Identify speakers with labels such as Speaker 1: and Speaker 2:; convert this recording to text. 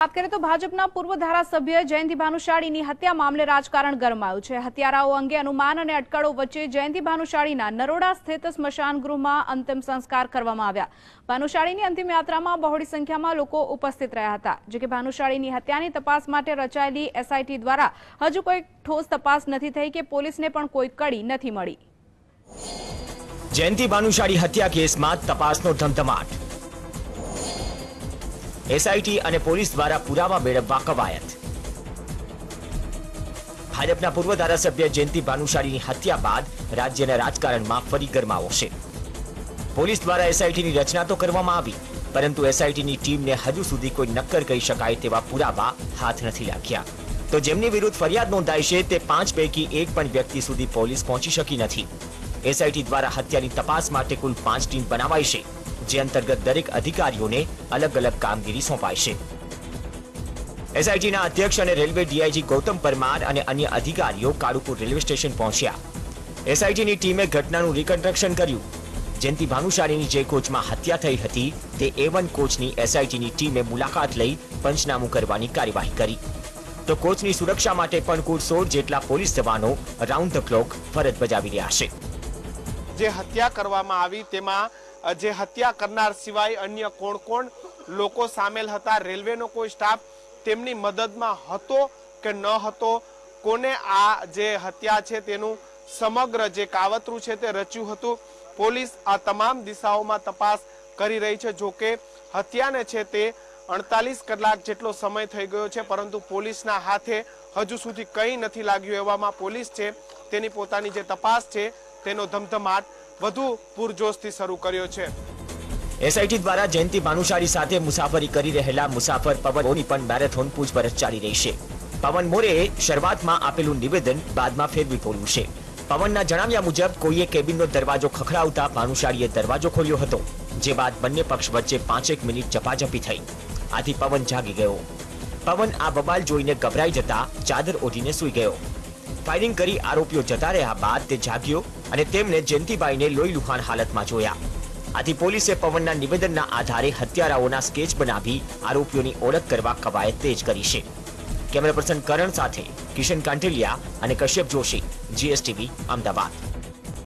Speaker 1: વાત કરીએ તો ભાજપના પૂર્વ ધારાસભ્ય જયંતિ ભાનુશાળીની હત્યા મામલે રાજકારણ ગરમાયું છે. હત્યારાઓ અંગે અનુમાન અને અટકળો વચ્ચે જયંતિ ભાનુશાળીના નરોડા સ્થિત સ્મશાન ગૃહમાં અંતિમ સંસ્કાર કરવામાં આવ્યા. ભાનુશાળીની અંતિમ યાત્રામાં બહોળી સંખ્યામાં લોકો ઉપસ્થિત રહ્યા હતા. જો કે ભાનુશાળીની હત્યાની તપાસ માટે રચાયેલી એસઆઈટી દ્વારા હજુ કોઈ ઠોસ તપાસ નથી થઈ કે પોલીસને પણ કોઈ કડી નથી મળી.
Speaker 2: જયંતિ ભાનુશાળી હત્યા કેસમાં તપાસનો ધમધમાટ. એસઆઈટી અને પોલીસ દ્વારા પુરાવા મેળવવા કવાયત. ભાજપના પૂર્વ ધારાસભ્ય જયંતિ ભાનુશાળીની હત્યા બાદ રાજ્યના રાજકારણમાં ફરી ગરમાવો પોલીસ દ્વારા એસઆઈટીની રચના તો કરવામાં આવી, પરંતુ એસઆઈટીની ટીમને હજુ સુધી કોઈ નક્કર કહી શકાય તેવા પુરાવા હાથ નથી લાગ્યા. તો જેમની વિરુદ્ધ ફરિયાદ નોંધાઈ છે તે પાંચ પૈકી એક પણ વ્યક્તિ સુધી પોલીસ પહોંચી શકી નથી. એસઆઈટી દ્વારા હત્યાની તપાસ માટે કુલ પાંચ ટીમ બનાવાઈ છે. જે અંતર્ગત દરેક અધિકારીઓને અલગ અલગ કામગીરી સોંપાય છે. એસઆઈટીના અધ્યક્ષ અને રેલવે ડીઆઈજી ગૌતમ પરમાર અને અન્ય અધિકારીઓ કાળુપુર રેલવે સ્ટેશન પહોંચ્યા. એસઆઈટીની ટીમે ઘટનાનું રિકન્સ્ટ્રક્શન કર્યું. જેનથી ભાનુશાળીની જે કોચમાં હત્યા થઈ હતી, તે એ વન કોચની એસઆઈટીની ટીમે મુલાકાત લઈ પંચનામું કરવાની કાર્યવાહી કરી. તો કોચની સુરક્ષા માટે પણ કુલ સોળ જેટલા પોલીસ જવાનો રાઉન્ડ ધ ક્લોક ફરજ બજાવી રહ્યા છે.
Speaker 3: જે હત્યા કરવામાં આવી, તેમાં જે હત્યા કરનાર સિવાય અન્ય કોણ કોણ લોકો સામેલ હતા, રેલવેનો કોઈ સ્ટાફ તેમની મદદમાં હતો કે ન હતો, કોને આ જે હત્યા છે તેનું સમગ્ર જે કાવતરું છે તે રચ્યું હતું, પોલીસ આ તમામ દિશાઓમાં તપાસ કરી રહી છે. જોકે હત્યાને છે તે અડતાલીસ કલાક જેટલો સમય થઈ ગયો છે, પરંતુ પોલીસના હાથે હજુ સુધી કંઈ નથી લાગ્યું એવામાં પોલીસ છે, તેની પોતાની જે તપાસ છે, તેનો ધમધમાટ વધુ પૂરજોશથી શરૂ કર્યો છે.
Speaker 2: એસઆઈટી દ્વારા જયંતિ ભાનુશાળી સાથે મુસાફરી કરી રહેલા મુસાફર પવન પણ મેરેથોન પૂછપરછ ચાલી રહી છે. પવન મોરેએ શરૂઆતમાં આપેલું નિવેદન બાદમાં ફેરવી પડ્યું છે. પવનના જણાવ્યા મુજબ, કોઈએ કેબિનનો દરવાજો ખખડાવતા ભાનુશાળીએ દરવાજો ખોલ્યો હતો, જે બાદ બંને પક્ષ વચ્ચે પાંચેક મિનિટ ઝપાઝપી થઈ. આથી પવન જાગી ગયો. પવન આ બબાલ જોઈને ગભરાઈ જતા ચાદર ઓઢીને સૂઈ ગયો. ફાયરિંગ કરી આરોપીઓ જતા રહ્યા બાદ તે જાગ્યો અને તેમને જયંતિભાઈને લોહી લુહાણ હાલતમાં જોયા. આથી પોલીસે પવનના નિવેદનના આધારે હત્યારાઓના સ્કેચ બનાવી આરોપીઓની ઓળખ કરવા કવાયત તેજ કરી છે. કેમેરા પર્સન કરણ સાથે કિશન કાંઠેલિયા અને કશ્યપ જોશી જીએસટીવી અમદાવાદ.